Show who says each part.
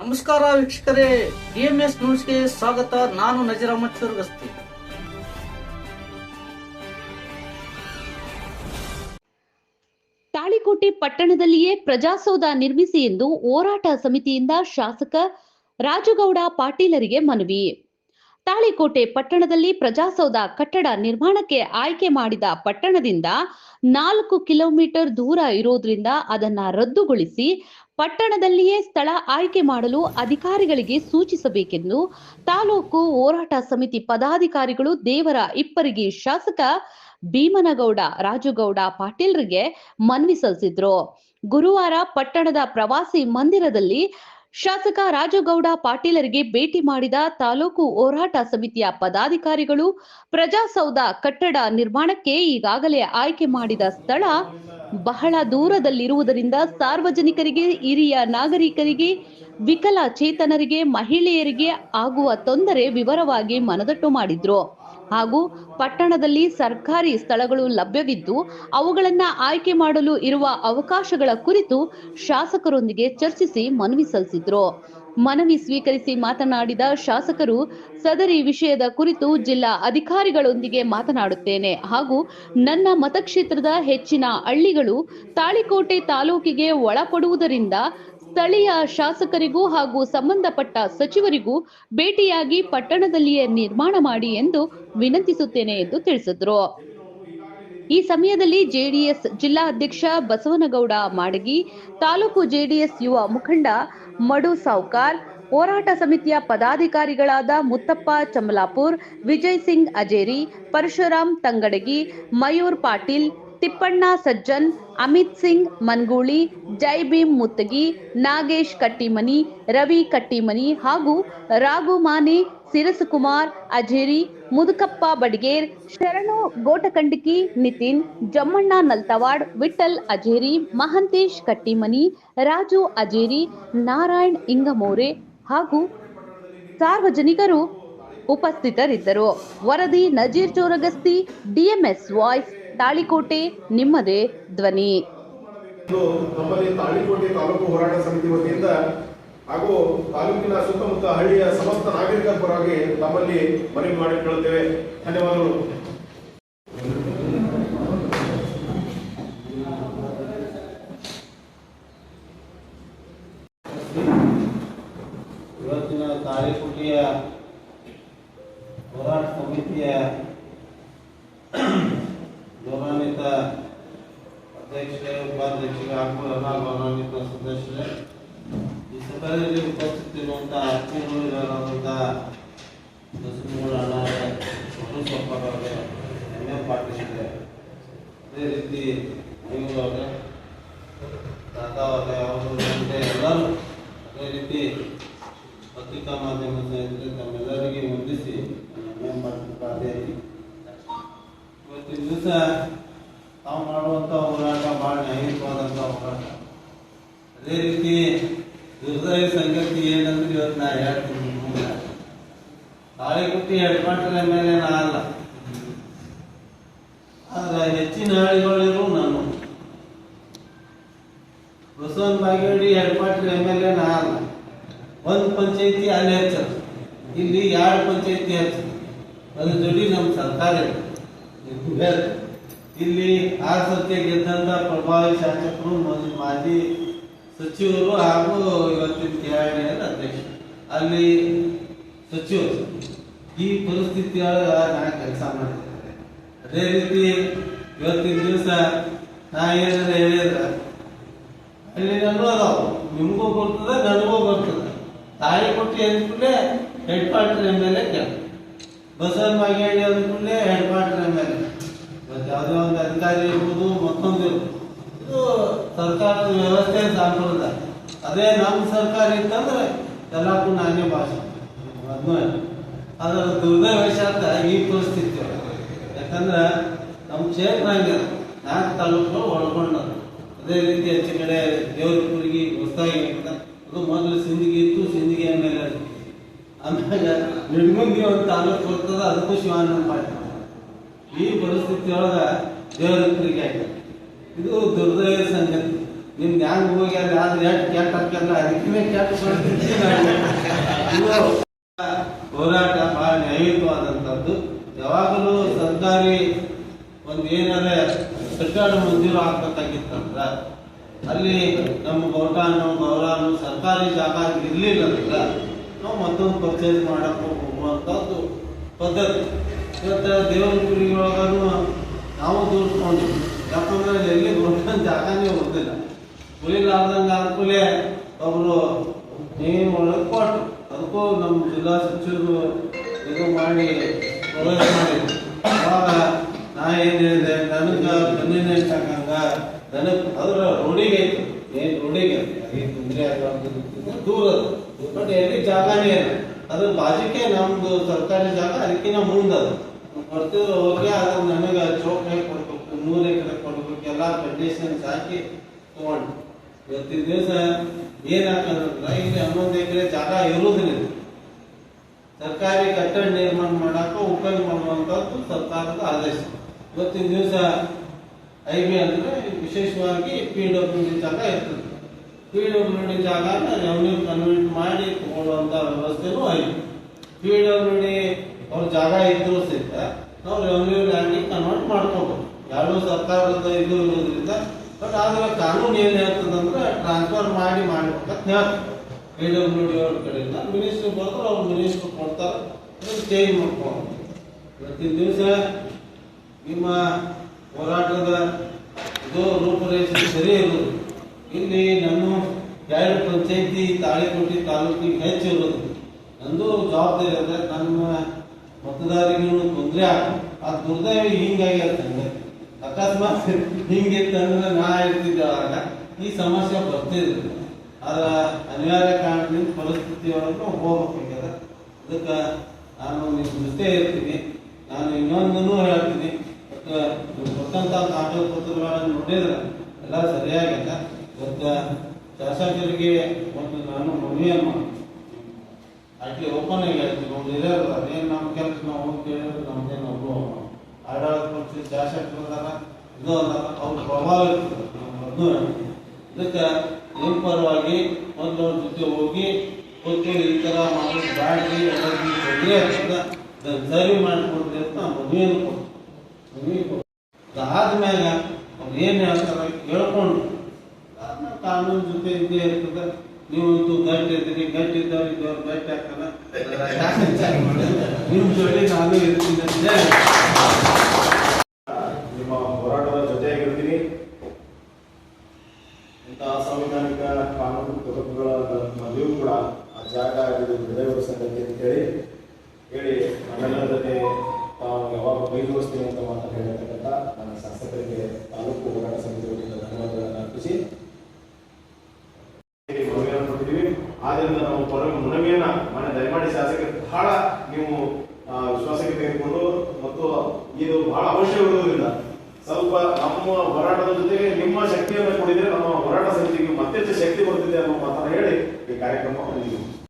Speaker 1: ನಮಸ್ಕಾರ ವೀಕ್ಷಕರೇ, ಡಿಎಂಎಸ್ ನ್ಯೂಸ್ಗೆ ಸ್ವಾಗತ. ನಾನು ನಜೀರ್ ಅಹಮದ್
Speaker 2: ತಾಳಿಕೋಟೆ ಪಟ್ಟಣದಲ್ಲಿಯೇ ಪ್ರಜಾಸೌಧ ನಿರ್ಮಿಸಿ ಎಂದು ಹೋರಾಟ ಸಮಿತಿಯಿಂದ ಶಾಸಕ ರಾಜುಗೌಡ ಪಾಟೀಲರಿಗೆ ಮನವಿ. ತಾಳಿಕೋಟೆ ಪಟ್ಟಣದಲ್ಲಿ ಪ್ರಜಾಸೌಧ ಕಟ್ಟಡ ನಿರ್ಮಾಣಕ್ಕೆ ಆಯ್ಕೆ ಮಾಡಿದ ಪಟ್ಟಣದಿಂದ ನಾಲ್ಕು ಕಿಲೋಮೀಟರ್ ದೂರ ಇರೋದ್ರಿಂದ ಅದನ್ನ ರದ್ದುಗೊಳಿಸಿ ಪಟ್ಟಣದಲ್ಲಿಯೇ ಸ್ಥಳ ಆಯ್ಕೆ ಮಾಡಲು ಅಧಿಕಾರಿಗಳಿಗೆ ಸೂಚಿಸಬೇಕೆಂದು ತಾಲೂಕು ಹೋರಾಟ ಸಮಿತಿ ಪದಾಧಿಕಾರಿಗಳು ದೇವರ ಇಪ್ಪರಿಗೆ ಶಾಸಕ ಭೀಮನಗೌಡ, ರಾಜುಗೌಡ ಪಾಟೀಲ್ರಿಗೆ ಮನವಿ ಸಲ್ಲಿಸಿದ್ರು. ಗುರುವಾರ ಪಟ್ಟಣದ ಪ್ರವಾಸಿ ಮಂದಿರದಲ್ಲಿ ಶಾಸಕ ರಾಜಗೌಡ ಪಾಟೀಲರಿಗೆ ಭೇಟಿ ಮಾಡಿದ ತಾಲೂಕು ಹೋರಾಟ ಸಮಿತಿಯ ಪದಾಧಿಕಾರಿಗಳು ಪ್ರಜಾಸೌಧ ಕಟ್ಟಡ ನಿರ್ಮಾಣಕ್ಕೆ ಈಗಾಗಲೇ ಆಯ್ಕೆ ಮಾಡಿದ ಸ್ಥಳ ಬಹಳ ದೂರದಲ್ಲಿರುವುದರಿಂದ ಸಾರ್ವಜನಿಕರಿಗೆ, ಹಿರಿಯ ನಾಗರಿಕರಿಗೆ, ವಿಕಲಚೇತನರಿಗೆ, ಮಹಿಳೆಯರಿಗೆ ಆಗುವ ತೊಂದರೆ ವಿವರವಾಗಿ ಮನದಟ್ಟು ಮಾಡಿದ್ರು. ಹಾಗೂ ಪಟ್ಟಣದಲ್ಲಿ ಸರ್ಕಾರಿ ಸ್ಥಳಗಳು ಲಭ್ಯವಿದ್ದು ಅವುಗಳನ್ನ ಆಯ್ಕೆ ಮಾಡಲು ಇರುವ ಅವಕಾಶಗಳ ಕುರಿತು ಶಾಸಕರೊಂದಿಗೆ ಚರ್ಚಿಸಿ ಮನವಿ ಸಲ್ಲಿಸಿದ್ರು. ಮನವಿ ಸ್ವೀಕರಿಸಿ ಮಾತನಾಡಿದ ಶಾಸಕರು, ಸದರಿ ವಿಷಯದ ಕುರಿತು ಜಿಲ್ಲಾ ಅಧಿಕಾರಿಗಳೊಂದಿಗೆ ಮಾತನಾಡುತ್ತೇನೆ ಹಾಗೂ ನನ್ನ ಮತಕ್ಷೇತ್ರದ ಹೆಚ್ಚಿನ ಹಳ್ಳಿಗಳು ತಾಳಿಕೋಟೆ ತಾಲೂಕಿಗೆ ಒಳಪಡುವುದರಿಂದ ಸ್ಥಳೀಯ ಶಾಸಕರಿಗೂ ಹಾಗೂ ಸಂಬಂಧಪಟ್ಟ ಸಚಿವರಿಗೂ ಭೇಟಿಯಾಗಿ ಪಟ್ಟಣದಲ್ಲಿಯೇ ನಿರ್ಮಾಣ ಮಾಡಿ ಎಂದು ವಿನಂತಿಸುತ್ತೇನೆ ಎಂದು ತಿಳಿಸಿದ್ರು. ಈ ಸಮಯದಲ್ಲಿ ಜೆಡಿಎಸ್ ಜಿಲ್ಲಾ ಅಧ್ಯಕ್ಷ ಬಸವನಗೌಡ ಮಾಡಗಿ, ತಾಲೂಕು ಜೆಡಿಎಸ್ ಯುವ ಮುಖಂಡ ಮಡು ಸಾವ್ಕಾರ್, ಹೋರಾಟ ಸಮಿತಿಯ ಪದಾಧಿಕಾರಿಗಳಾದ ಮುತ್ತಪ್ಪ ಚಮಲಾಪುರ್, ವಿಜಯ್ ಸಿಂಗ್ ಅಜೇರಿ, ಪರಶುರಾಮ್ ತಂಗಡಗಿ, ಮಯೂರ್ ಪಾಟೀಲ್ ತಿಪ್ಪಣ್ಣ ಸಜ್ಜನ್, ಅಮಿತ್ ಸಿಂಗ್, ಮನ್ಗೂಳಿ ಜೈ ಭೀಮ್ ಮುತ್ತಗಿ, ನಾಗೇಶ್ ಕಟ್ಟಿಮನಿ, ರವಿ ಕಟ್ಟಿಮನಿ ಹಾಗೂ ರಾಘು ಮಾನೆ ಸಿರಸುಕುಮಾರ್ ಅಜೇರಿ, ಮುದುಕಪ್ಪ ಬಡಿಗೇರ್, ಶರಣು ಗೋಟಕಂಡಕಿ, ನಿತಿನ್, ಜಮ್ಮಣ್ಣ ನಲ್ತವಾಡ್ ವಿಠಲ್ ಅಜೇರಿ, ಮಹಂತೇಶ್ ಕಟ್ಟಿಮನಿ, ರಾಜು ಅಜೇರಿ, ನಾರಾಯಣ್ ಇಂಗಮೋರೆ ಹಾಗೂ ಸಾರ್ವಜನಿಕರು ಉಪಸ್ಥಿತರಿದ್ದರು. ವರದಿ ನಜೀರ್ ಚೋರಗಸ್ತಿ ಡಿಎಂಎಸ್ ವಾಯ್ಸ್. ತಾಳಿಕೋಟೆ ನಿಮ್ಮದೇ ಧ್ವನಿ.
Speaker 3: ಇಂದು ನಮ್ಮಲ್ಲಿ ತಾಳಿಕೋಟೆ ತಾಲೂಕು ಹೋರಾಟ ಸಮಿತಿ ವತಿಯಿಂದ ಹಾಗೂ ತಾಲೂಕಿನ ಸುತ್ತಮುತ್ತ ಹಳ್ಳಿಯ ಸಮಸ್ತ ನಾಗರಿಕರ ಪರವಾಗಿ ನಮ್ಮಲ್ಲಿ ಮನವಿ ಮಾಡಿಕೊಳ್ಳುತ್ತೇವೆ. ಧನ್ಯವಾದಗಳು.
Speaker 4: ಇವತ್ತಿನ ತಾಳಿಕೋಟೆಯ ಹೋರಾಟ ಸಮಿತಿಯ ಅಧ್ಯಕ್ಷರೇ ಉಪಾಧ್ಯಕ್ಷರೇ ಹಾಗೂ ಗೌರವಾನ್ವಿತ ಸದಸ್ಯರೇ ಈ ಸಭೆಯಲ್ಲಿ ಉಪಸ್ಥಿತಿರುವಂಥ ಆತ್ಮೀಯರಾದಂಥ ಬಸವನಗೌಡ ಅಣ್ಣವರೇ ಮಧುಸಪ್ಪರವರೇ ಎಂ ಎಂ ಪಾಟೀಲ್ ಅವರೇ ಅದೇ ರೀತಿ ನೀವು ಅವರೇ ತಾತ ಅವರೇ ಅವರು ಎಲ್ಲರೂ ಅದೇ ರೀತಿ ಪತ್ರಿಕಾ ಮಾಧ್ಯಮ ಸ್ನೇಹಿತರೆ ತಮ್ಮೆಲ್ಲರಿಗೆ ವಂದಿಸಿ ನನ್ನ ಮಾಡ್ತಿದ್ದಾರೆ ಇವತ್ತಿನ ದಿವಸ ತಾವು ಮಾಡುವಂಥ ಹೋರಾಟ ಭಾಳ ನ್ಯಾಯಯುತವಾದಂಥ ಹೋರಾಟ ಅದೇ ರೀತಿ ದುರ್ದಯ ಸಂಗತಿ ಏನಂದ್ರೆ ಇವತ್ತು ನಾ ಹೇಳ್ತೀನಿ ನಿಮ್ಗೆ. ತಾಳಿಗುಟ್ಟಿ ಹೆಡ್ಕ್ವಾರ್ಟರ್ ಎಂ ಎಲ್ ಎ ನಾ ಅಲ್ಲ ಆದ್ರೆ ಹೆಚ್ಚಿನ ಹಳ್ಳಿಗಳಿರು ನಾನು Basavan Bagewadi headquarter M L A ನಾ ಅಲ್ಲ ಒಂದು ಪಂಚಾಯತಿ ಅಲ್ಲಿ ಹೆಚ್ಚದು ಇಲ್ಲಿ ಎರಡು ಪಂಚಾಯತಿ ಹೆಚ್ಚದು ಅದ್ರ ಜೋಡಿ ನಮ್ಮ ಸರ್ಕಾರ ಇದೆ. ಇಲ್ಲಿ ಆ ಸತ್ಯ ಗೆದ್ದಂತ ಪ್ರಭಾವಿ ಶಾಸಕರು ಮಾಜಿ ಸಚಿವರು ಹಾಗೂ ಇವತ್ತಿನ ಕೆಆರ್ಡಿ ಅಧ್ಯಕ್ಷ ಅಲ್ಲಿ ಸಚಿವರು ಈ ಪರಿಸ್ಥಿತಿಯೊಳಗೆ ನಾ ಕೆಲಸ ಮಾಡಿದ್ದೇನೆ. ಅದೇ ರೀತಿ ಇವತ್ತಿನ ದಿವಸ ನಾ ಏನಾರ ಹೇಳಿದ್ರೆ, ಅಲ್ಲಿ ನನಗೂ ಅದಾವ. ನಿಮಗೂ ಬರ್ತದೆ, ನನಗೂ ಬರ್ತದೆ. ತಾಯಿ ಕೊಟ್ಟು ಅಂದ್ಕೂಡಲೇ headquarter M L A Basavan Bagewadi ಅಂದ್ಕೂಡಲೇ head quarter A ಇವತ್ತು ಯಾವುದೇ ಒಂದು ಅಧಿಕಾರಿ ಇರ್ಬೋದು, ಮತ್ತೊಂದು ಇದು ಸರ್ಕಾರದ ವ್ಯವಸ್ಥೆ ಸಾಂಪ್ರದ ಅದೇ ನಮ್ಮ ಸರ್ಕಾರ ಇತ್ತಂದ್ರೆ ಎಲ್ಲಕ್ಕೂ ನಾನೇ ಭಾಷೆ ಅದನ್ನ ಅದರ ದುರ್ದೈವಶಾತ್ ಈ ಪರಿಸ್ಥಿತಿ ಯಾಕಂದ್ರೆ ನಮ್ಮ ಕ್ಷೇತ್ರ ಹಂಗೆ ನಾಲ್ಕು ತಾಲೂಕು ಒಳಗೊಂಡ ಅದೇ ರೀತಿ ಹೆಚ್ಚು ಕಡೆ ದೇವರಪುರಿಗೆ, ಹೊಸದಾಗಿ ಅದು ಮೊದಲು ಸಿಂದಗಿ ಇತ್ತು, ಸಿಂದಗಿ ಆಮೇಲೆ ಆಮೇಲೆ ನಿಡ್ಮಂಗಿ ಒಂದು ತಾಲೂಕು ಬರ್ತದೆ, ಅದಕ್ಕೂ ಶಿವಾನಂದ ಪಾಟೀಲ್. ಈ ಪರಿಸ್ಥಿತಿ ಒಳಗ ದೇವರಪುರಿಗೆ ಆಯ್ತು. ಇದು ದುರ್ದೈವ ಸಂಗತಿ. ನಿಮ್ದು ಹ್ಯಾಂಗ ಹೋಗಿ ಅಲ್ಲಿ ಆದ್ರೆ ಎಷ್ಟು ಕೆಟ್ಟ ಹಾಕ್ಯಲ್ಲ ಅದಕ್ಕೆ ಕೆಟ್ಟ ಹೋರಾಟ ಬಹಳ ನ್ಯಾಯಯುತವಾದಂಥದ್ದು ಯಾವಾಗಲೂ ಸರ್ಕಾರಿ ಒಂದು ಏನಾದ್ರೆ ಕಟ್ಟಡ ಮಂಜೂರು ಆಗ್ಬೇಕಾಗಿತ್ತಂದ್ರ, ಅಲ್ಲಿ ನಮ್ಮ ಗೌಟಾನು ಗೌರಾನು ಸರ್ಕಾರಿ ಜಾಗ ಇರ್ಲಿಲ್ಲ ಅಂದ್ರೆ ನಾವು ಮತ್ತೊಂದು ಪರ್ಚೇಸ್ ಮಾಡಕ್ಕೆ ಹೋಗುವಂಥದ್ದು ಪದ್ಧತಿ. ಇವತ್ತು ದೇವರ ಒಳಗೂ ನಾವು ದೂರ್ಸ್ಕೊಂಡು ಯಾಕಂದ್ರೆ ಎಲ್ಲಿ ಬರ್ತಂತ ಜಾಗನೇ ಬರ್ತಿಲ್ಲ ಉಳಿಲಾರ್ದಂಗೆ ಆದ್ಮೇಲೆ ಒಬ್ರು ನೀವು ಒಳಗೆ ಕೊಟ್ಟು ಅದಕ್ಕೂ ನಮ್ಮ ಜಿಲ್ಲಾ ಸಚಿವರು ಇದು ಮಾಡಿ ಪ್ರವೇಶ ಮಾಡಿದ್ರು. ಅವಾಗ ನಾ ಏನು ಹೇಳಿದೆ, ನನಗೆ ಬೆನ್ನಿನ ಹಾಕಂಗ ನನಗೆ ಅದ್ರ ರೋಡಿಗೆ ಐತಿ ಏನು ರೋಡಿಗೆ ತೊಂದರೆ ಆಗಬಾರ್ದು ದೂರ ಅದು. ಬಟ್ ಎಲ್ಲಿ ಜಾಗನೇ ಅದ್ರ ಬಾಜಿಕೆ ನಮ್ದು ಸರ್ಕಾರಿ ಜಾಗ, ಅದಕ್ಕಿಂತ ಮುಂದದು. ಬರ್ತಿದ್ರು ಹೋಗಿ ಅದು ನನಗೆ ಚೌಕ ಕೊಡ್ಬೇಕು, ನೂರು ಎಕರೆ ಕೊಡ್ಬೇಕು, ಎಲ್ಲ ಕಂಡೀಷನ್ಸ್ ಹಾಕಿ ತಗೊಂಡು. ಇವತ್ತಿನ ದಿವಸ ಏನಾಗ್ತದಂದ್ರೆ ಇಲ್ಲಿ ಹನ್ನೊಂದು ಎಕರೆ ಜಾಗ ಇರುವುದಿಲ್ಲ. ಸರ್ಕಾರಿ ಕಟ್ಟಡ ನಿರ್ಮಾಣ ಮಾಡಕ್ಕೆ ಉಪಯೋಗ ಮಾಡುವಂಥದ್ದು ಸರ್ಕಾರದ ಆದೇಶ. ಇವತ್ತಿನ ದಿವಸ ಐ ಬಿ ಅಂದ್ರೆ ವಿಶೇಷವಾಗಿ ಪಿ ಡಬ್ಲ್ಯೂ ಡಿ ಜಾಗ ಇರ್ತದೆ. ಪಿ ಡಬ್ಲ್ಯೂ ಡಿ ಜಾಗ ರೆವೆನ್ಯೂ ಕನ್ವರ್ಟ್ ಮಾಡಿ ತಗೊಳ್ಳುವಂಥ ವ್ಯವಸ್ಥೆನೂ ಐತಿ ಪಿ ಡಬ್ಲ್ಯೂ ಡಿ ಅವ್ರ ಜಾಗ ಇದ್ರೂ ಸಹಿತ ನಾವು ರೆವೆನ್ಯೂ ಲ್ಯಾಂಡಿಗೆ ಕನ್ವರ್ಟ್ ಮಾಡ್ಕೋಬೇಕು ಯಾರೋ ಸರ್ಕಾರದ ಇದು ಇರೋದ್ರಿಂದ ಬಟ್ ಆದ್ರೆ ಕಾನೂನು ಏನು ಹೇಳ್ತದಂದ್ರೆ ಟ್ರಾನ್ಸ್ಫರ್ ಮಾಡಿ ಮಾಡ್ಬೇಕಂತ ಹೇಳ್ತಾರೆ. ಪಿ ಡಬ್ಲ್ಯೂ ಡಿ ಅವ್ರ ಕಡೆಯಿಂದ ಮಿನಿಸ್ಟ್ರ್ ಬಂದ್ರೆ ಅವ್ರು ಮಿನಿಸ್ಟ್ರ್ ಕೊಡ್ತಾರೆ ಚೇಂಜ್ ಮಾಡ್ಕೊಂಡು ಪ್ರತಿ ದಿವಸ ನಿಮ್ಮ ಹೋರಾಟದ ಇದು ರೂಪರೇಷೆ ಸರಿ ಇರೋದು. ಇಲ್ಲಿ ನಮ್ಮ ಎರಡು ಪಂಚಾಯತಿ ತಾಳಿಕೋಟಿ ತಾಲೂಕಿಗೆ ಹೆಚ್ಚು ಇರೋದು ನಂದು ಜವಾಬ್ದಾರಿ ಅಂದ್ರೆ ನನ್ನ ಮತದಾರರಿಗೂ ತೊಂದರೆ ಆಗ, ಆ ದುರ್ದೈವ ಹಿಂಗಾಗಿ ಅಂತಂದ್ರೆ ಅಕಸ್ಮಾತ್ ಹಿಂಗಿತ್ತಂದ್ರೆ ನಾ ಇರ್ತಿದ್ದೆ ಈ ಸಮಸ್ಯೆ ಬರ್ತಿದ್ರು ಅದರ ಅನಿವಾರ್ಯ ಕಾರಣದಿಂದ ಪರಿಸ್ಥಿತಿಯೊಳಗೆ ಹೋಗ್ಬೇಕಾಗ್ಯದ. ಅದಕ್ಕೆ ನಾನು ನಿಮ್ಮ ಜೊತೆ ಇರ್ತೀನಿ. ನಾನು ಇನ್ನೊಂದನ್ನು ಹೇಳ್ತೀನಿ. ಮತ್ತು ನೀವು ಕೊಟ್ಟಂತ ಕಾಗದ ಪತ್ರಗಳನ್ನು ನೋಡಿದ್ರೆ ಎಲ್ಲ ಸರಿಯಾಗಿಲ್ಲ. ಇವತ್ತು ಶಾಸಕರಿಗೆ ಒಂದು ನಾನು ಮನವಿಯನ್ನು ಮಾಡ್ತೀನಿ ಅಟ್ಲಿ ಓಪನ್ ಆಗಿ ಹೇಳ್ತೀನಿ ಒಂದು ಹಿರಿಯರು ಅದೇನು ನಮ್ಮ ಕೆಲಸ ನಾವು ಹೋಗಿ ಕೇಳಿದ್ರೆ ನಮ್ದೇನು ಒಬ್ಬರು ಆಡಳಿತ ಪಕ್ಷದ ಶಾಸಕರು ಅದಾರ ಇದು ಅದಾರ ಅವ್ರ ಪ್ರಭಾವ ಇರ್ತದೆ ನಾವು ಮೊದ್ಲು ಹೇಳ್ತೀನಿ. ಇದಕ್ಕೆ ನಿಮ್ಮ ಪರವಾಗಿ ಮೊದಲು ಅವ್ರ ಜೊತೆ ಹೋಗಿ ಕೂತ್ಕೊಂಡು ಈ ಥರ ಮಾಡೋದು ಬ್ಯಾಡ್ರಿ ಎಲ್ಲರಿಗೂ ತೊಂದರೆ ಆಗ್ತದೆ ಅದನ್ನ ಸರಿ ಮಾಡಿಕೊಡ್ರಿ ಅಂತ ಮದುವೆಯನ್ನು ಕೊಡ್ತೀನಿ ಮದುವೆ ಕೊಟ್ಟು ಅದಾದ್ಮೇಲೆ ಅವ್ರು ಏನು ಹೇಳ್ತಾರೆ ಕೇಳ್ಕೊಂಡು ಅದ್ನ ಕಾನೂನು ಜೊತೆ ಇದ್ದೇ ಇರ್ತದೆ ನೀವು ಗಟ್ಟಿ ಇದ್ದೀರಿ ಗಟ್ಟಿ ಇದ್ದವ್ರು ಇದ್ದವ್ರು ಗಟ್ಟಿ ಹಾಕಲ್ಲ ನಿಮ್ಮ ಜೊತೆ ನಾನು ಇರ್ತೀನಿ.
Speaker 3: ನಿಮ್ಮ ಹೋರಾಟದ ಜೊತೆಯಾಗಿರ್ತೀನಿ. ಇಂಥ ಕಾನೂನು ಕೂಡ ಆ ಜಾಗ ಹೇಳಿ ಅಂತ ಮಾತನ್ನು ಹೇಳಿರ್ತಕ್ಕಂಥ ನನ್ನ ಶಾಸಕರಿಗೆ ತಾಲೂಕು ಹೋರಾಟ ಸಮಿತಿ ಧನ್ಯವಾದಗಳನ್ನು ಅರ್ಪಿಸಿ ಈ ಮನವಿಯನ್ನು ಕೊಟ್ಟಿದ್ದೀವಿ ಆದ್ರಿಂದ ನಾವು ಪರ ಮನವಿಯನ್ನ ಮನೆ ದಯಮಾಡಿ ಶಾಸಕರು ಬಹಳ ನೀವು ವಿಶ್ವಾಸಕ್ಕೆ ತೆಗೆದುಕೊಂಡು ಮತ್ತು ಇದು ಬಹಳ ಅವಶ್ಯವಿರುವುದರಿಂದ ಸ್ವಲ್ಪ ನಮ್ಮ ಹೋರಾಟದ ಜೊತೆಗೆ ನಿಮ್ಮ ಶಕ್ತಿಯನ್ನು ಕೊಡಿದ್ರೆ ನಮ್ಮ ಹೋರಾಟ ಸಮಿತಿಗೆ ಮತ್ತೆ ಶಕ್ತಿ ಬರುತ್ತಿದೆ ಅನ್ನೋ ಮಾತನ್ನ ಹೇಳಿ ಈ ಕಾರ್ಯಕ್ರಮ